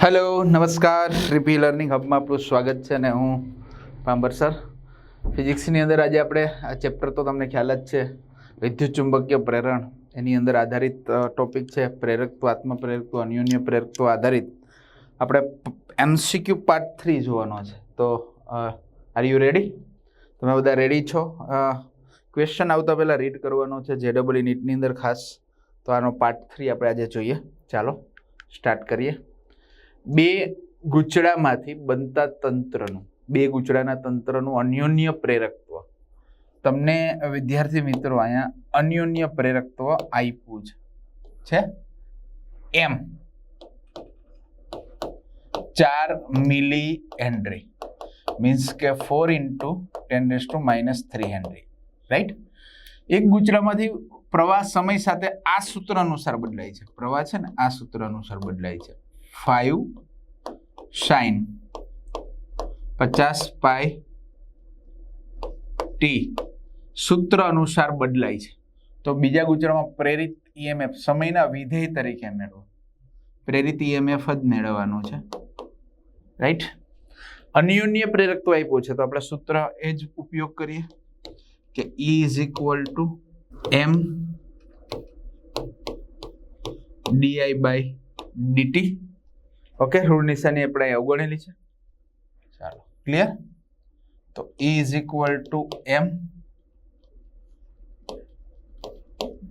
Hello, નમસ્કાર. રીપી learning હબમાં આપણું સ્વાગત છે અને હું પાંબર સર. ફિઝિક્સની અંદર આજે આપણે આ ચેપ્ટર તો તમને ખ્યાલ જ છે. વિદ્યુત ચુંબકીય પ્રેરણ. એની અંદર આધારિત ટોપિક છે પ્રેરકત્વ, આત્મપ્રેરકત્વ, અન્યોન્ય પ્રેરકત્વ આધારિત. આપણે એમસીક્યુ પાર્ટ થ્રી જોવાનો છે. તો આર યુ રેડી તમે બધા રેડી છો? ક્વેશ્ચન આવતા પહેલાં રીડ કરવાનો છે જે ડબલ નીટની અંદર ખાસ. તો આનો પાર્ટ થ્રી આપણે આજે જોઈએ. ચાલો સ્ટાર્ટ કરીએ. બે ગુચડામાંથી બનતા તંત્રનું, બે ગુચડાના તંત્રનું અન્યોન્ય પ્રેરકત્વ. તમને વિદ્યાર્થી મિત્રો અહીંયા અન્યોન્ય પ્રેરકત્વ આપ્યું છે. એમ. ચાર મિલી હેનરી. મીન્સ કે four into ten raise to minus three henry. Right? એક ગુચરામાંથી પ્રવાહ સમય સાથે આ સૂત્ર અનુસાર બદલાય છે. પ્રવાહ છે ને આ સૂત્ર અનુસાર બદલાય છે. ફાઈવ સાઈન પચાસ પાય ટી સૂત્ર અનુસાર બદલાય છે. તો બીજા ગુજરાતમાં પ્રેરિત ઈએમએફ સમયના વિધેય તરીકે મેળવો. પ્રેરિત ઈએમએફ જ મેળવવાનું છે. રાઈટ અન્યોન્ય પ્રેરકત્વ આપ્યું છે. તો આપણે સૂત્ર એ જ ઉપયોગ કરીએ. કે E is equal to M DI by DT okay ઋણ નિશાની આપણે અવગણેલી છે? ચાલો ક્લિયર તો E is equal to M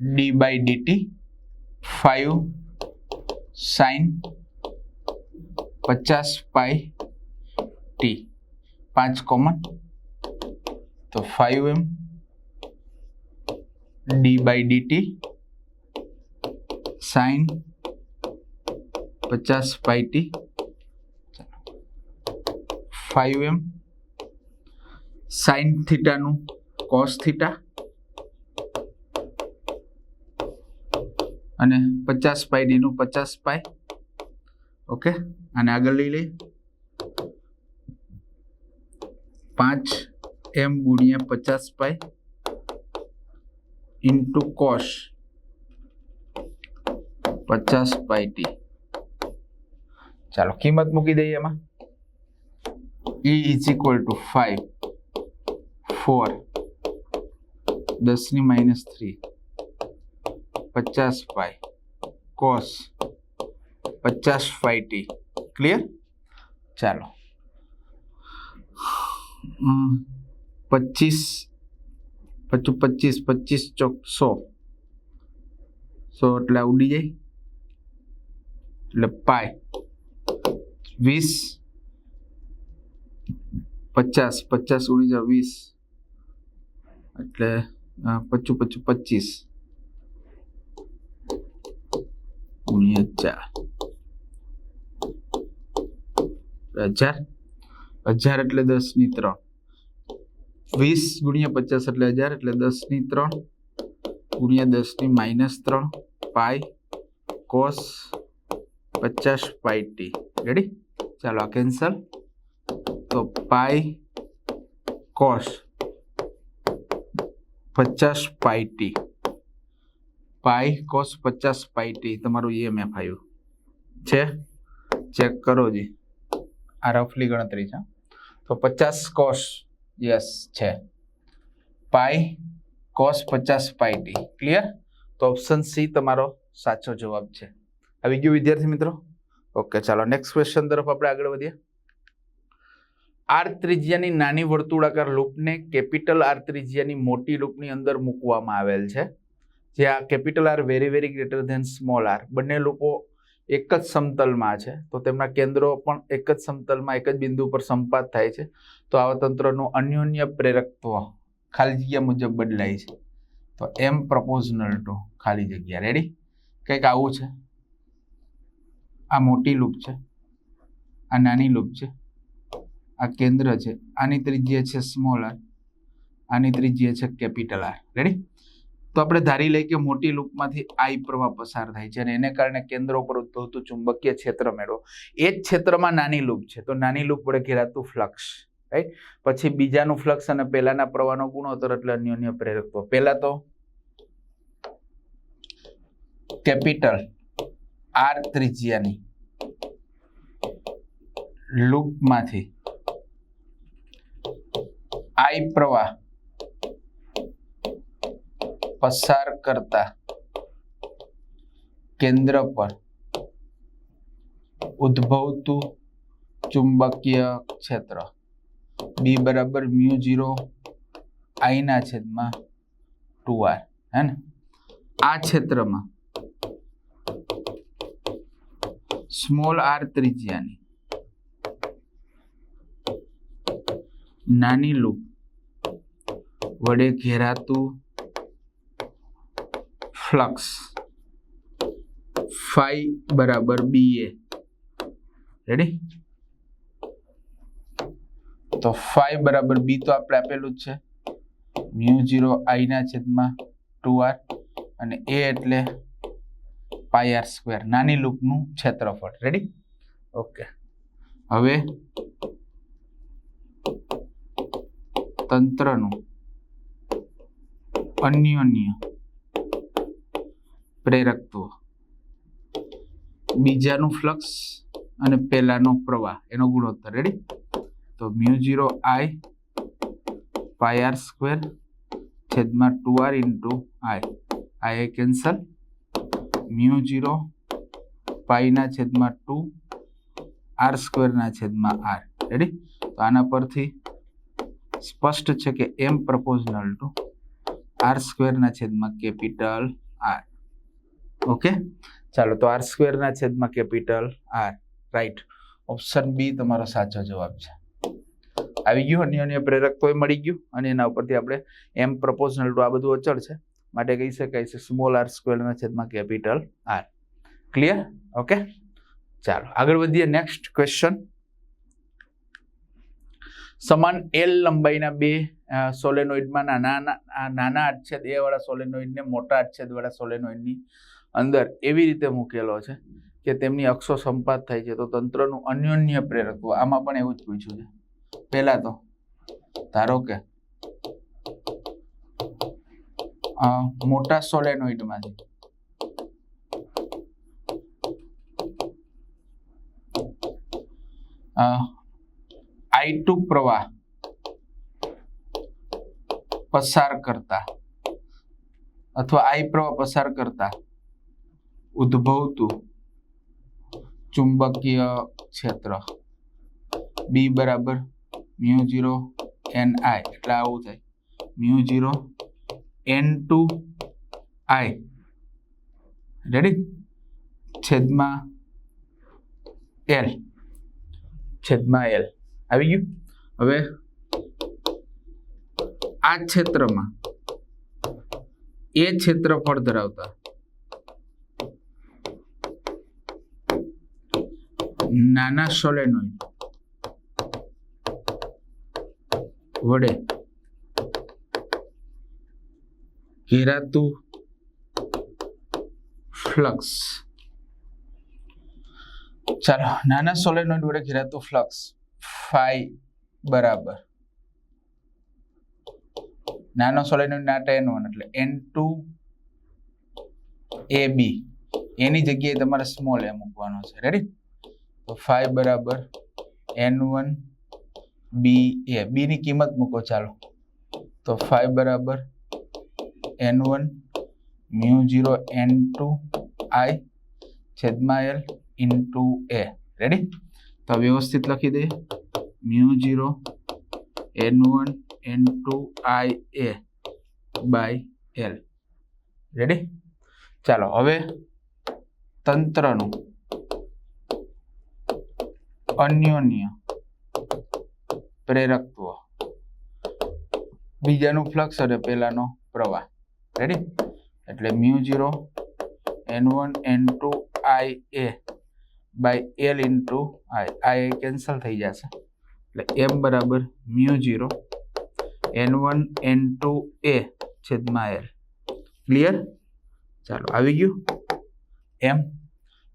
D by DT five sine પચાસ પાય ટી પાંચ કોમન તો five M D by DT sine પચાસ pi T five M sine થીટાનું cos theta અને પચાસ પાઈ ડીનું પચાસ પાઈ. ઓકે? અને આગળ લઈ લઈએ. પાંચ એમ ગુણ્યા પચાસ પાઈ ઇન્ટુ કોસ, પચાસ પાઈ ટી ચાલો, કિંમત મૂકી દઈએ એમાં. E is equal to five four દસની માઇનસ થ્રી પચાસ પાઈ કોસ પચાસ ફાઈ ટી ક્લિયર ચાલો. પચીસ. પચું પચીસ પચીસ ચોક સો. સો એટલે ઉડી જાય. એટલે પાય વીસ, પચાસ પચાસ ઉડી જાય વીસ. એટલે પચું પચું, પચીસ. ગુણ્યા ચાર. હજાર? હજાર એટલે દસની ત્રણ. વીસ ગુણ્યા પચાસ એટલે હજાર, એટલે દસની ત્રણ. ગુણ્યા દસની માઇનસ ત્રણ. પાય કોસ, પચાસ પાય ટી. રેડી ચાલો આ કેન્સલ તો પાઈ કોસ પચાસ પાઈ ટી પાઈ કોસ પચાસ પાઈ ટી તમારું ઈએમએફ આવ્યું. છે? ચેક કરો જી. આ રફલી ગણતરી છે. તો પચાસ કોસ યસ છે. પાઈ કોસ પચાસ પાઈ ટી ક્લિયર તો ઓપ્શન સી તમારો સાચો જવાબ છે. આવી ગયો વિદ્યાર્થી મિત્રો? ઓકે ચાલો નેક્સ્ટ ક્વેશ્ચન તરફ આપણે આગળ વધીએ. આર ત્રિજ્યાની નાની વર્તુળાકાર લૂપને કેપિટલ આર ત્રિજ્યાની મોટી લૂપની અંદર મૂકવામાં આવેલ છે. જે આ capital R very very greater than small R બંને લૂપો એક જ સમતલમાં છે. તો તેમના કેન્દ્રો પણ એક જ સમતલમાં, એક જ બિંદુ પર સંપાત થાય છે. તો આવા તંત્રનું અન્યોન્ય પ્રેરકત્વ ખાલી જગ્યા મુજબ બદલાય છે. તો એમ પ્રપોઝનલ ટુ ખાલી જગ્યા. રેડી કંઈક આવું છે. આ મોટી લૂપ છે. આ નાની લૂપ છે. આ કેન્દ્ર છે. આની ત્રિજ્યા છે સ્મોલ આર આની ત્રિજ્યા છે કેપિટલ આર રેડી તો આપણે ધારી લઈએ કે મોટી લૂપમાંથી આઈ પ્રવાહ પસાર થાય છે અને એને કારણે કેન્દ્ર ઉપર ઉદ્ભવતું ચુંબકીય ક્ષેત્ર મેળવો. એ જ ક્ષેત્રમાં નાની લૂપ છે. તો નાની લૂપ વડે ઘેરાતું ફ્લક્સ રાઈટ પછી બીજાનું ફ્લક્સ અને પહેલાના પ્રવાહનો ગુણોત્તર એટલે અન્યોન્ય પ્રેરકત્વ. પહેલા તો કેપિટલ આર ત્રિજ્યાની. લૂપમાંથી. આઈ પ્રવાહ પસાર કરતા કેન્દ્ર પર ઉદ્ભવતું ચુંબકીય ક્ષેત્ર. બી બરાબર મ્યુ ઝીરો આઈના છેદમાં ટુ આર. હે ને? આ ક્ષેત્રમાં સ્મોલ આર ત્રિજ્યાની. નાની લૂપ. વડે ઘેરાતું ફ્લક્સ. ફાઈ બરાબર બી એ રેડી તો ફાઈ બરાબર બી તો આપણે આપેલું જ છે. મ્યુ ઝીરો આઈના છેદમાં ટુ આર. અને એ એટલે પાઈ આર સ્ક્વેર નાની લૂપનું ક્ષેત્રફળ. રેડી ઓકે હવે તંત્રનું અન્યોન્ય પ્રેરકત્વ. બીજાનું ફ્લક્સ અને પહેલાનો પ્રવાહ, એનો ગુણોત્તર. રેડી તો mu zero I pi R square છેદમાં two R into I I cancel mu zero પાઈના છેદમાં ટુ, આર સ્ક્વેરના છેદમાં આર. રેડી તો આના પરથી સ્પષ્ટ છે કે એમ પ્રપોઝનલ ટુ આર સ્ક્વેરના છેદમાં કેપિટલ આર ઓકે ચાલો, તો આર સ્ક્વેરના છેદમાં capital R right option B તમારો સાચો જવાબ છે. આવી ગયું અન્ય અન્ય પ્રેરક તોય મળી ગયું અને એના ઉપરથી આપણે એમ પ્રપોઝનલ ટુ આ બધું અચળ છે. માટે કહી શકાય છે સ્મોલ આર સ્ક્વેરના છેદમાં કેપિટલ આર ક્લિયર ઓકે ચાલો, આગળ વધીએ. નેક્સ્ટ ક્વેશ્ચન સમાન એલ લંબાઈના બે સોલેનોઇડમાં નાના નાના આચ્છેદ એ વાળા સોલેનોઇડને મોટા અચ્છેદ વાળા સોલેનોઇડની અંદર એવી રીતે મૂકેલો છે કે તેમની અક્ષો સંપાત થાય છે. તો તંત્રનું અન્યોન્ય પ્રેરકત્વ આમાં પણ એવું જ પૂછ્યું છે. પહેલા તો, ધારો કે મોટા સોલેનોઇડમાંથી. આઈ ટુ પ્રવાહ પસાર કરતા અથવા આઈ પ્રવાહ પસાર કરતા ઉદ્ભવતું ચુંબકીય ક્ષેત્ર. બી બરાબર મ્યુ જીરો એન આઈ. એટલે આવું થાય. Mu zero n2 i ready છેદમાં l છેદમાં l આવી ગયું હવે આ ક્ષેત્રમાં એ ક્ષેત્રફળ ધરાવતા નાના સોલેનોઇડ વડે ઘેરાતું ફ્લક્સ ચાલો નાના સોલેનોઇડ વડે ઘેરાતું ફ્લક્સ ફાઈ બરાબર નાનો સોલેનોઇડ ના ટેન વન એટલે એન ટુ એ બી એની જગ્યાએ તમારે સ્મોલ એ મૂકવાનો છે રેડી તો ફાઈ બરાબર એન વન બી એ બી ની કિંમત મૂકો ચાલો તો ફાઈ બરાબર N one mu zero N two I છેદમાં એલ ઇન્ટુ એ રેડી તો વ્યવસ્થિત લખી દઈએ. Mu zero N one N two I A by L ready ચાલો, હવે તંત્રનું અન્યોન્ય પ્રેરકત્વ. બીજાનું ફ્લક્સ અને પહેલાનો પ્રવાહ. રેડી એટલે mu zero N one, N two, I, A by L into I. I cancel થઈ જશે. એટલે એમ બરાબર mu zero N one, N two, A છેદમાં એલ. ક્લિયર ચાલો, આવી ગયું. M.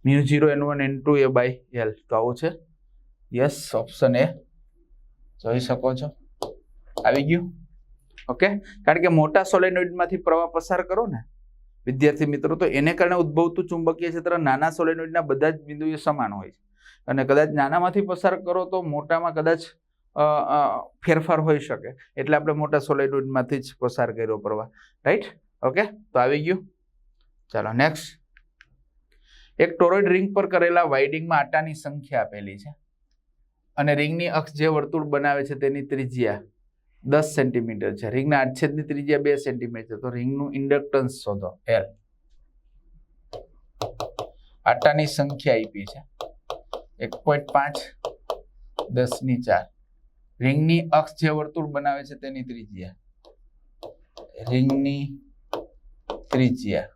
Mu zero N one, N two, A by L. તો આવું છે. યસ ઓપ્શન એ જોઈ શકો છો. આવી ગયું. ઓકે? કારણ કે મોટા સોલેનોઇડમાંથી પ્રવાહ પસાર કરો ને, વિદ્યાર્થી મિત્રો, તો એને કારણે ઉદ્ભવતું ચુંબકીય ક્ષેત્ર નાના સોલેનોઇડના બધા જ બિંદુએ સમાન હોય છે. અને કદાચ નાનામાંથી પસાર કરો તો મોટામાં કદાચ ફેરફાર હોઈ શકે. એટલે આપણે મોટા સોલેનોઇડમાંથી જ પસાર કર્યો પ્રવાહ. રાઈટ? ઓકે? તો આવી ગયું. ચાલો, નેક્સ્ટ. એક ટોરોઇડ રિંગ પર કરેલા વાઇડિંગમાં આટાની સંખ્યા આપેલી છે. અને રિંગની અક્ષ જે વર્તુળ બનાવે છે તેની ત્રિજ્યા. દસ સેન્ટીમીટર છે. રિંગના આડછેદની ત્રિજ્યા બે સેન્ટીમીટર તો રિંગનું ઇન્ડક્ટન્સ શોધો. એલ આટાની સંખ્યા આપી છે. એક પોઈન્ટ પાંચ, દસની ચાર. રિંગની અક્ષ જે વર્તુળ બનાવે છે તેની ત્રિજ્યા. રિંગની ત્રિજ્યા.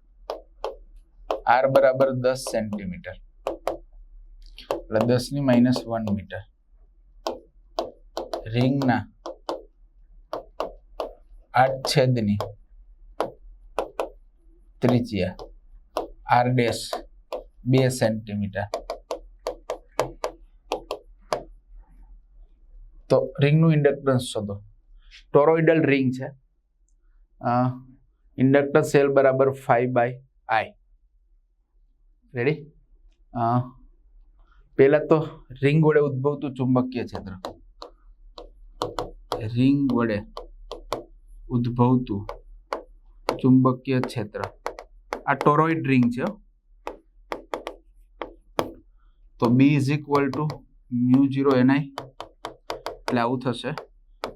આર બરાબર દસ સેન્ટીમીટર. એટલે દસની માઇનસ વન મીટર. રિંગના આડછેદની ત્રિજ્યા. આર ડેશ બે સેન્ટીમીટર. તો રિંગનું ઇન્ડક્ટન્સ શોધો. ટોરોઇડલ રિંગ છે. ઇન્ડક્ટન્સ સેલ બરાબર ફાઈવ બાય આઈ. રેડી પહેલા તો રિંગ વડે ઉદ્ભવતું ચુંબકીય ક્ષેત્ર. રિંગ વડે. ઉદ્ભવતું ચુંબકીય ક્ષેત્ર. આ ટોરોઇડ રિંગ છે. તો B is equal to mu zero NI એટલે આવું થશે.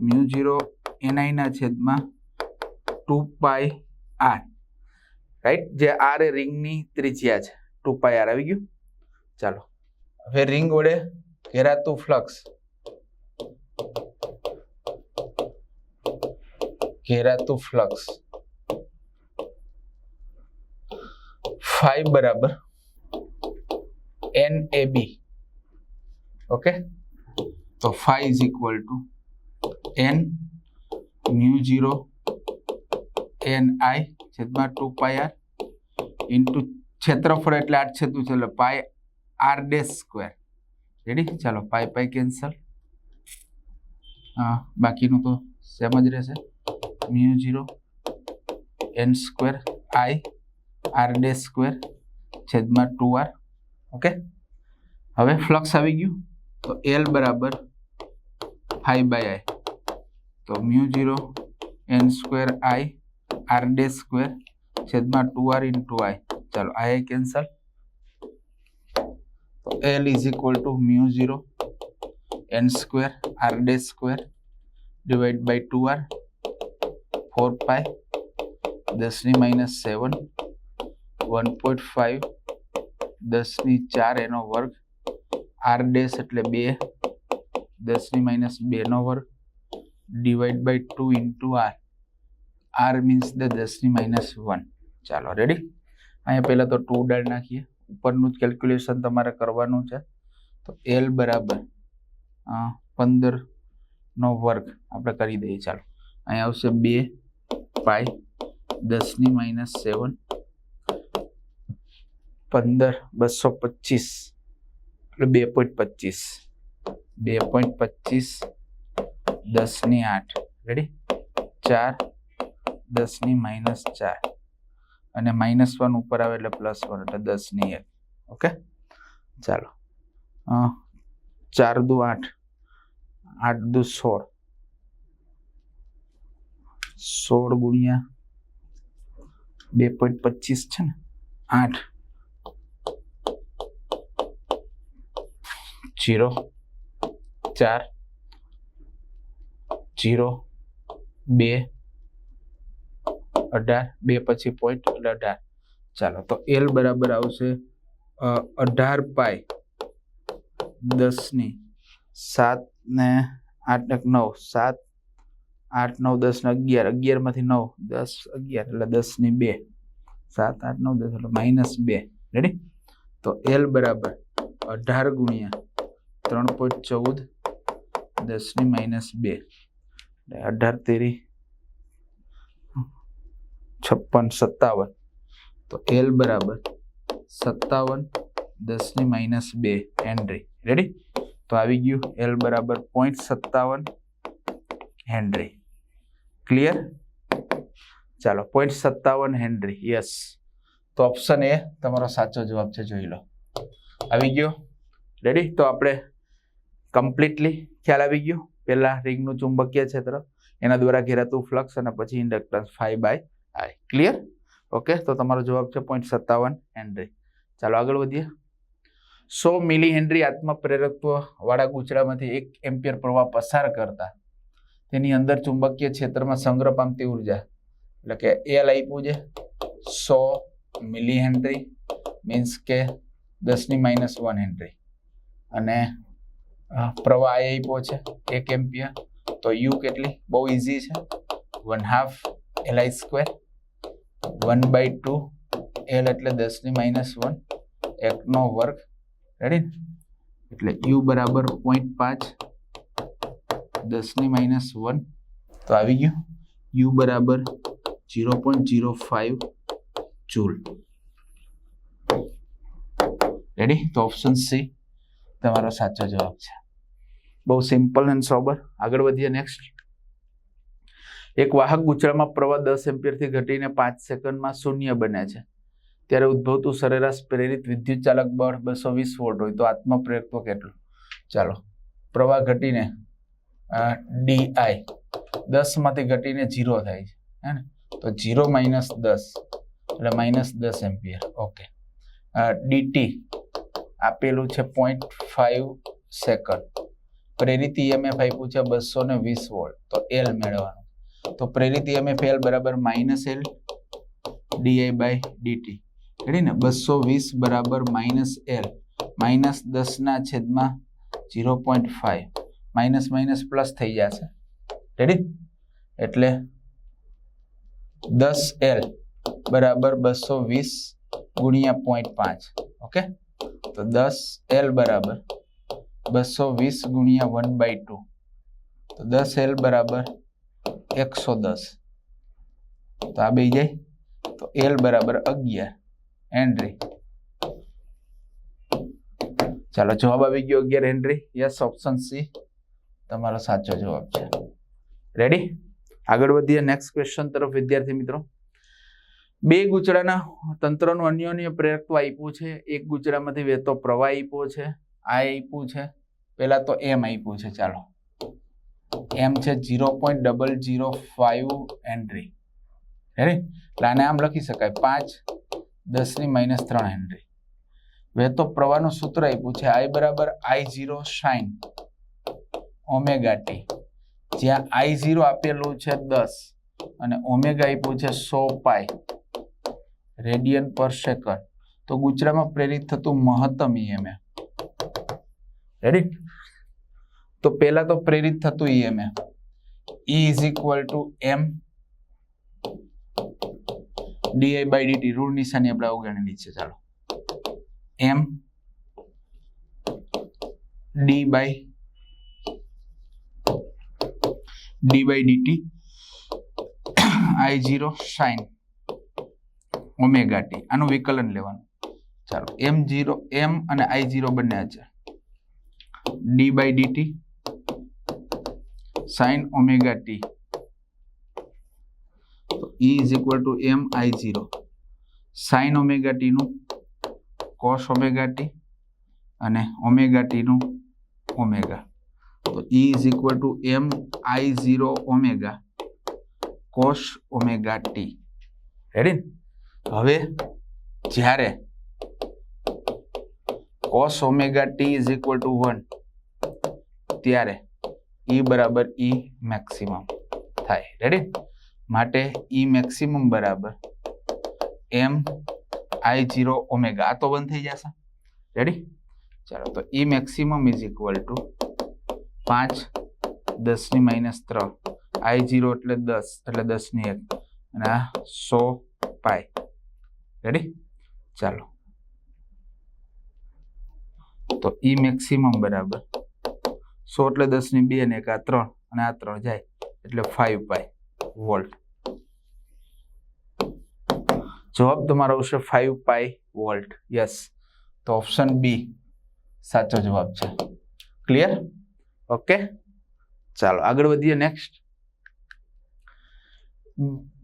મ્યુ જીરો એનઆઈના છેદમાં ટુ પાય આર રાઈટ જે આર એ રિંગની ત્રિજ્યા છે. ટુ પાય આર આવી ગયું. ચાલો. હવે રિંગ વડે ઘેરાતું ફ્લક્સ ઘેરાતું ફ્લક્સ ફાઈવ બરાબર. એન એ બી ઓકે તો phi is equal to N mu zero N I છેદમાં ટુ પાય આર ઇન્ટુ ક્ષેત્રફળ એટલે આઠ છેદું છે, એટલે pi R dash square ready ચાલો પાય પાય કેન્સલ બાકીનું તો સેમ જ રહેશે. Mu zero N square I R dash square છેદમાં ટુ આર ઓકે હવે ફ્લક્સ આવી ગયું, તો એલ બરાબર ફાઈવ બાય આઈ તો mu zero N square I R dash square છેદમાં ટુ આર ઇન્ટુ આઈ ચાલો આઈ કેન્સલ તો L is equal to mu zero N square R dash square divide by two R four pi દસની minus seven one point five દસની ચાર એનો વર્ગ are dash એટલે બે, દસની માઇનસ બેનો વર્ગ divide by two into R R means the દસની માઇનસ વન ચાલો રેડી અહીંયા પહેલાં તો ટુ ઉડાડ નાખીએ. ઉપરનું જ કેલ્ક્યુલેશન તમારે કરવાનું છે. તો એલ બરાબર પંદરનો વર્ગ આપણે કરી દઈએ. ચાલો, અહીંયા આવશે બે પાય દસની માઇનસ સેવન પંદર બસો પચીસ. એટલે બે પોઈન્ટ પચીસ. બે પોઈન્ટ પચીસ. દસની આઠ. રેડી ચાર. દસની માઇનસ ચાર. અને માઇનસ વન ઉપર આવે એટલે પ્લસ વન એટલે દસની એક. ઓકે ચાલો. ચાર દુ આઠ. આઠ દુ સોળ. સોળ ગુણ્યા બે પોઈન્ટ પચીસ છે ને? આઠ. જીરો. ચાર. જીરો. બે. અઢાર. બે પછી પોઈન્ટ અઢાર. ચાલો, તો એલ બરાબર આવશે અઢાર પાય દસની સાત ને આઠ નવ. સાત આઠ, નવ, દસ ને અગિયાર. અગિયારમાંથી નવ, દસ, અગિયાર. એટલે દસની બે. સાત, આઠ, નવ, દસ. એટલે માઇનસ બે. રેડી તો એલ બરાબર અઢાર ગુણ્યા ત્રણ પોઈન્ટ ચૌદ, દસની માઇનસ બે. એટલે અઢાર તેરી છપ્પન, સત્તાવન. તો એલ બરાબર સત્તાવન, દસની માઇનસ બે. હેનરી રેડી તો આવી ગયું એલ બરાબર પોઈન્ટ સત્તાવન હેનરી ક્લિયર ચાલો પોઈન્ટ સત્તાવન હેનરી યસ તો ઓપ્શન એ તમારો સાચો જવાબ છે, જોઈ લો. આવી ગયો? રેડી તો આપણે કમ્પ્લીટલી ખ્યાલ આવી ગયો. પહેલાં રિંગનું ચુંબકીય ક્ષેત્ર, એના દ્વારા ઘેરાતું ફ્લક્સ અને પછી inductance five by I clear okay તો તમારો જવાબ છે પોઈન્ટ સત્તાવન હેનરી ચાલો આગળ વધીએ. સો મિલી હેનરી આત્મપ્રેરકત્વ વાળા ગુચડામાંથી એક એમ્પિયર પ્રવાહ પસાર કરતા તેની અંદર ચુંબકીય ક્ષેત્રમાં સંગ્રહ પામતી ઊર્જા, એટલે કે એલ આપ્યું છે, સો મિલી હેનરી મીન્સ કે દસની માઇનસ વન હેનરી. અને પ્રવાહ આઈ આપ્યો છે, એક એમ્પિયર. તો યુ કેટલી? બહુ ઇઝી છે. One half L I square one by two L એટલે દસની માઇનસ વન એકનો વર્ગ. રેડી એટલે યુ બરાબર પોઈન્ટ પાંચ દસની માઇનસ વન તો આવી ગયું. યુ બરાબર zero point zero five joule ready તો ઓપ્શન સી તમારો સાચો જવાબ છે. બહુ સિમ્પલ એન્ડ સોબર આગળ વધીએ નેક્સ્ટ એક વાહક ગુચળામાં પ્રવાહ દસ એમ્પિયરથી ઘટીને પાંચ સેકન્ડમાં શૂન્ય બને છે. ત્યારે ઉદ્ભવતું સરેરાશ પ્રેરિત વિદ્યુત ચાલક બળ બસો વીસ વોલ્ટ હોય તો આત્મપ્રેરકત્વ કેટલું? ચાલો. પ્રવાહ ઘટીને ડી આઈ દસમાંથી ઘટીને જીરો થાય છે, હે ને? તો જીરો માઇનસ દસ, એટલે માઇનસ દસ એમ્પિયર, ઓકે. ડીટી આપેલું છે પોઈન્ટ ફાઈવ સેકન્ડ પ્રેરિત ઈએમએફ આપ્યું છે બસો ને વીસ વોલ્ટ, તો એલ મેળવવાનું. તો પ્રેરિત ઈએમએફ એલ બરાબર minus L DI by DT ready ને? બસો વીસ બરાબર માઇનસ એલ માઇનસ દસના છેદમાં zero point five minus minus plus થઈ જશે. રેડી એટલે દસ એલ બરાબર બસો વીસ ગુણ્યા પોઈન્ટ પાંચ. ઓકે તો દસ એલ બરાબર બસો વીસ ગુણ્યા વન બાય ટુ તો દસ એલ બરાબર એકસો દસ. તો આ બે જાય. તો એલ બરાબર અગિયાર. હેનરી ચાલો જવાબ આવી ગયો અગિયાર હેનરી યસ ઓપ્શન સી તમારો સાચો જવાબ છે. રેડી આગળ વધીએ. નેક્સ્ટ ક્વેશ્ચન તરફ વિદ્યાર્થી મિત્રો. બે ગુજરાના તંત્રનું અન્યોન્ય પ્રેરકત્વ આપ્યું છે. એક ગુજરામાંથી વહેતો પ્રવાહ આપ્યો છે. આ આપ્યું છે. પહેલાં તો એમ આપ્યું છે. ચાલો. એમ છે zero point double zero five henry ready એટલે આને આમ લખી શકાય. પાંચ દસની માઇનસ ત્રણ એન્ટ્રી વહેતો પ્રવાહનું સૂત્ર આપ્યું છે. આઈ બરાબર I zero sine omega T. જ્યાં આઈ ઝીરો આપેલું છે દસ અને ઓમેગા આપ્યું છે સો પાય રેડિયન પર સેકન્ડ. તો ગુજરાતમાં પ્રેરિત થતું મહત્તમ ઈએમએ રેડી તો પહેલા તો પ્રેરિત થતું EMF E is equal to M DI by DT રૂળ નિશાની આપણે અવગણેલી છે. ચાલો. M D by D by DT I zero sine omega T આનું વિકલન લેવાનું. ચાલો એમ જીરો એમ અને આઈ જીરો બંને છે. D by DT sine omega T તો E is equal to M I zero sine omega ટીનું cos omega T અને omega ટીનું ઓમેગા તો E is equal to M I zero omega cos omega T ready હવે જ્યારે cos omega T is equal to one ત્યારે E બરાબર ઈ maximum થાય. Ready માટે ઈ maximum બરાબર એમ આઈ જીરો ઓમેગા આ તો બંધ થઈ જશે. રેડી ચાલો, તો E maximum is equal to પાંચ, દસની માઇનસ ત્રણ. આઈ જીરો એટલે દસ, એટલે દસની એક. અને આ સો પાય રેડી ચાલો. તો ઈ મેક્સિમમ બરાબર. સો એટલે દસની બે ને એક, આ ત્રણ, અને આ ત્રણ જાય. એટલે ફાઈવ પાય વોલ્ટ જવાબ તમારો આવશે ફાઈવ પાય વોલ્ટ યસ તો ઓપ્શન બી સાચો જવાબ છે. Clear okay? ચાલો, આગળ વધીએ નેક્સ્ટ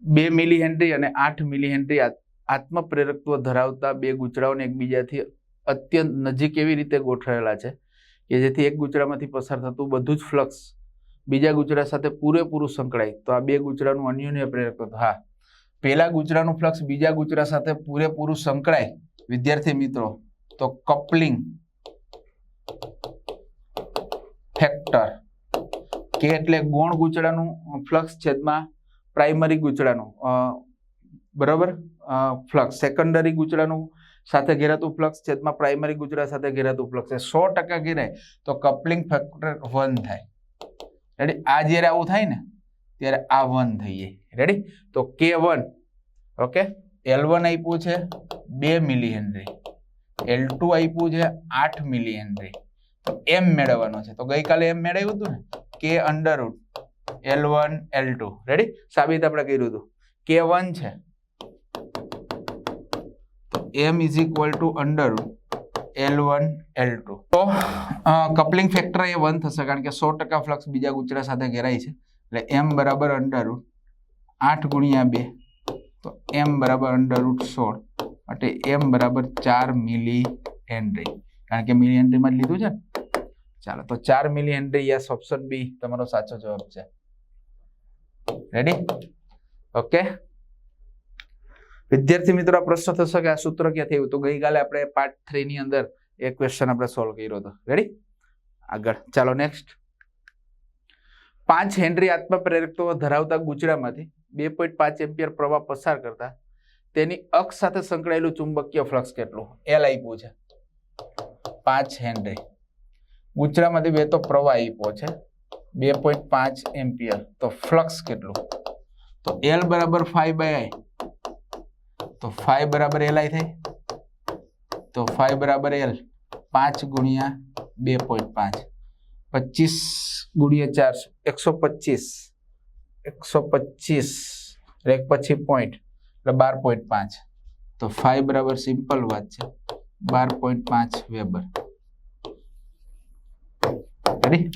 બે મિલી હેનરી અને આઠ મિલી હેનરી આત્મપ્રેરકત્વ ધરાવતા બે ગુચડાઓને એકબીજાથી અત્યંત નજીક એવી રીતે ગોઠવેલા છે કે જેથી એક ગુચડામાંથી પસાર થતું બધું જ ફ્લક્સ બીજા ગુચડા સાથે પૂરેપૂરું સંકળાય. તો આ બે ગુચડાનું અન્યોન્ય પ્રેરકત્વ. હા. પહેલા ગુચડાનું ફ્લક્સ બીજા ગુચડા સાથે પૂરેપૂરું સંકળાય. વિદ્યાર્થી મિત્રો, તો કપલિંગ. ફેક્ટર કે એટલે ગૌણ ગૂંચળાનું ફ્લક્સ છેદમાં પ્રાઇમરી ગૂંચળાનું. બરાબર? ફ્લક્સ સેકન્ડરી ગૂંચળાનું સાથે ઘેરાતું ફ્લક્સ છેદમાં પ્રાઇમરી ગુચડા સાથે ઘેરાતું ફ્લક્સ એ સો ટકા ઘેરાય તો કપલિંગ ફેક્ટર વન થાય. રેડી આ જ્યારે આવું થાય ને, ત્યારે આ વન થઈ રેડી તો કે વન ઓકે એલ વન આપ્યું છે બે મિલી હેનરી. એલ ટુ આપ્યું છે આઠ મિલી હેનરી. એમ મેળવવાનો છે. તો ગઈકાલે એમ મેળવ્યું હતું ને? કે under root L one L two ready સાબિત આપણે કર્યું હતું કે વન છે? M is equal to under L one L two તો કપલિંગ ફેક્ટર એ વન થશે કારણ કે સો ટકા ફ્લક્સ બીજા ગુચરા સાથે ઘેરાય છે. એટલે એમ બરાબર અંડર રૂટ આઠ ગુણ્યા બે. તો એમ બરાબર અંડર રૂટ સોળ. માટે એમ બરાબર ચાર મિલી હેનરી. કારણ કે મિલી હેનરીમાં જ લીધું છે ચાલો, તો ચાર milli henry yes option B તમારો સાચો જવાબ છે. રેડી ઓકે વિદ્યાર્થી મિત્રો પ્રશ્ન થશે કે આ સૂત્ર ક્યાંથી આવ્યું? તો ગઈકાલે આપણે પાર્ટ થ્રી ની અંદર એક ક્વેશ્ચન આપણે સોલ્વ કર્યો હતો. રેડી આગળ. ચાલો નેક્સ્ટ પાંચ હેનરી આત્મપ્રેરકત્વ ધરાવતા ગુચડામાંથી બે પોઈન્ટ પાંચ એમ્પિયર પ્રવાહ પસાર કરતા તેની અક્ષ સાથે સંકળાયેલું ચુંબકીય ફ્લક્સ કેટલું? એલ આપ્યું છે. પાંચ હેનરી ગુચરામાંથી બે તો પ્રવાહ છે. બે પોઈન્ટ પાંચ એમ્પિયર. તો ફ્લક્સ કેટલું? તો એલ બરાબર ફાઈવ બાય આઈ તો ફાઈવ બરાબર એલ આઈ થાય. તો ફાઈવ બરાબર એલ પાંચ ગુણ્યા બે પોઈન્ટ પાંચ. પચીસ ગુણ્યા ચારસો એકસો પચીસ. એકસો પચીસ. રેક પછી પોઈન્ટ એટલે બાર પોઈન્ટ પાંચ. તો ફાઈવ બરાબર સિમ્પલ વાત છે. બાર પોઈન્ટ પાંચ વેબર. રેડી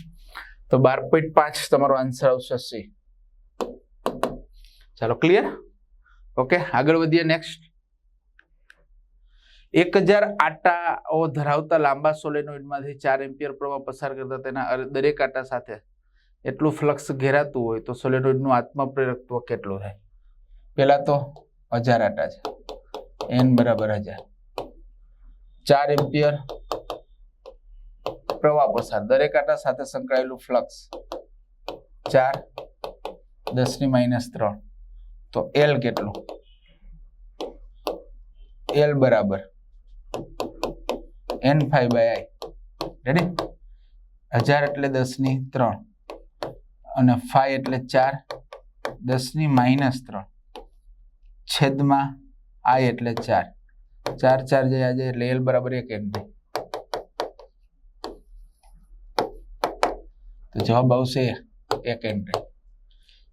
તો બાર પોઈન્ટ પાંચ તમારો આન્સર આવશે સી ચાલો ક્લિયર ઓકે આગળ વધીએ નેક્સ્ટ એક હજાર આટાઓ ધરાવતા લાંબા સોલેનોઇડમાંથી ચાર એમ્પિયર પ્રવાહ પસાર કરતા તેના દરેક આટા સાથે. એટલું ફ્લક્સ ઘેરાતું હોય તો સોલેનોઇડનું આત્મપ્રેરકત્વ કેટલું થાય? પહેલાં તો હજાર આટા છે. એન બરાબર હજાર. ચાર એમ્પિયર પ્રવાહ પસાર. દરેક આટા સાથે સંકળાયેલું ફ્લક્સ ચાર દસની માઇનસ ત્રણ. તો એલ કેટલું? એલ બરાબર N five by I ready હજાર એટલે દસની ત્રણ અને ફાઈ એટલે ચાર દસની માઇનસ ત્રણ. છેદમાં આઈ એટલે ચાર. ચાર ચાર જે આજે એટલે એલ બરાબર એક એમ તો જવાબ આવશે એક એન્ટ્રી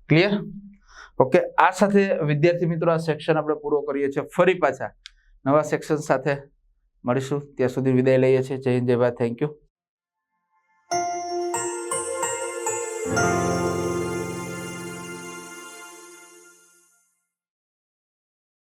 ક્લિયર ઓકે આ સાથે વિદ્યાર્થી મિત્રો આ સેક્શન આપણે પૂરો કરીએ છીએ. ફરી પાછા નવા સેક્શન સાથે મળીશું. ત્યાં સુધી વિદાય લઈએ છીએ. જય હિન્દ, જય ભારત. Thank you